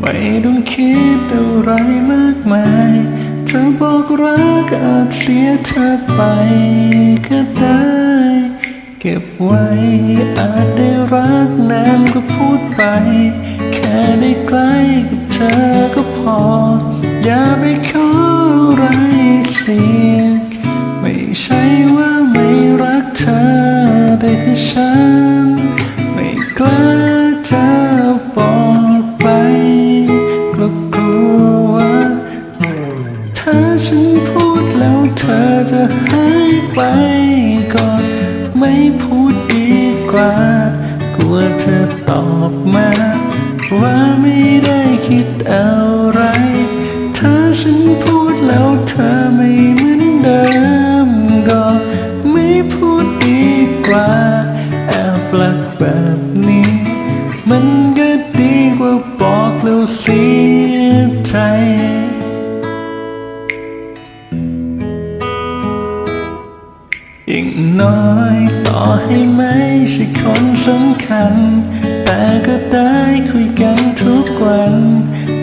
ไม่ต้องคิดอะไรมากมาย เธอบอกรักอาจเสียเธอไปก็ได้ เก็บไว้อาจได้รักนานก็พูดไป แค่ได้ใกล้กับเธอก็พอ อย่าไปขออะไรเสียงไม่ใช่ว่าไม่รักเธอแต่คือฉันไม่กล้าจะบอก ฉันพูดแล้วเธอจะหายไปก็ไม่พูดดีกว่า กลัวเธอตอบมา ว่าไม่ได้คิดอะไร ถ้าฉันพูดแล้วเธอไม่เหมือนเดิมก็ไม่พูดดีกว่า แอบรักแบบนี้ มัน อย่างน้อยต่อให้ไม่ใช่คนสำคัญ แต่ก็ได้คุยกันทุกวัน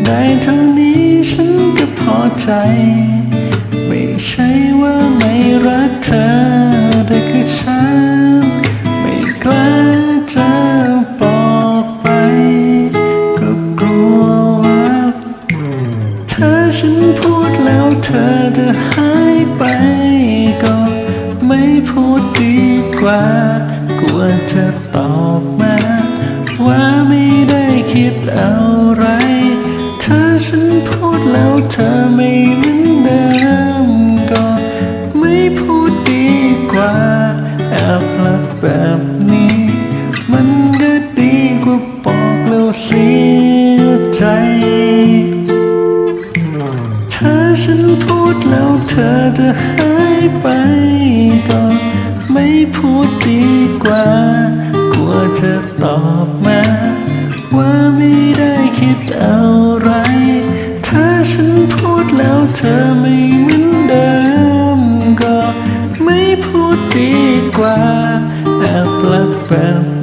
ได้เท่านี้ฉันก็พอใจ ไม่ใช่ว่าไม่รักเธอแต่คือฉันไม่กล้าจะบอกไปก็กลัวว่าถ้าฉันพูดแล้วเธอจะหายไปก็ ไม่พูดดีกว่ากลัวเธอตอบมา ว่าไม่ได้คิดอะไร ถ้าฉันพูดแล้วเธอไม่เหมือนเดิมก็ไม่พูดดีกว่าแอบรักแบบนี้ มันก็ดีกว่าบอกแล้วเสียใจ ถ้าฉันพูดแล้วเธอจะหายไป อไม่เหมือนเดิมก็ไม่พูดดีกว่าแอบรักแบบ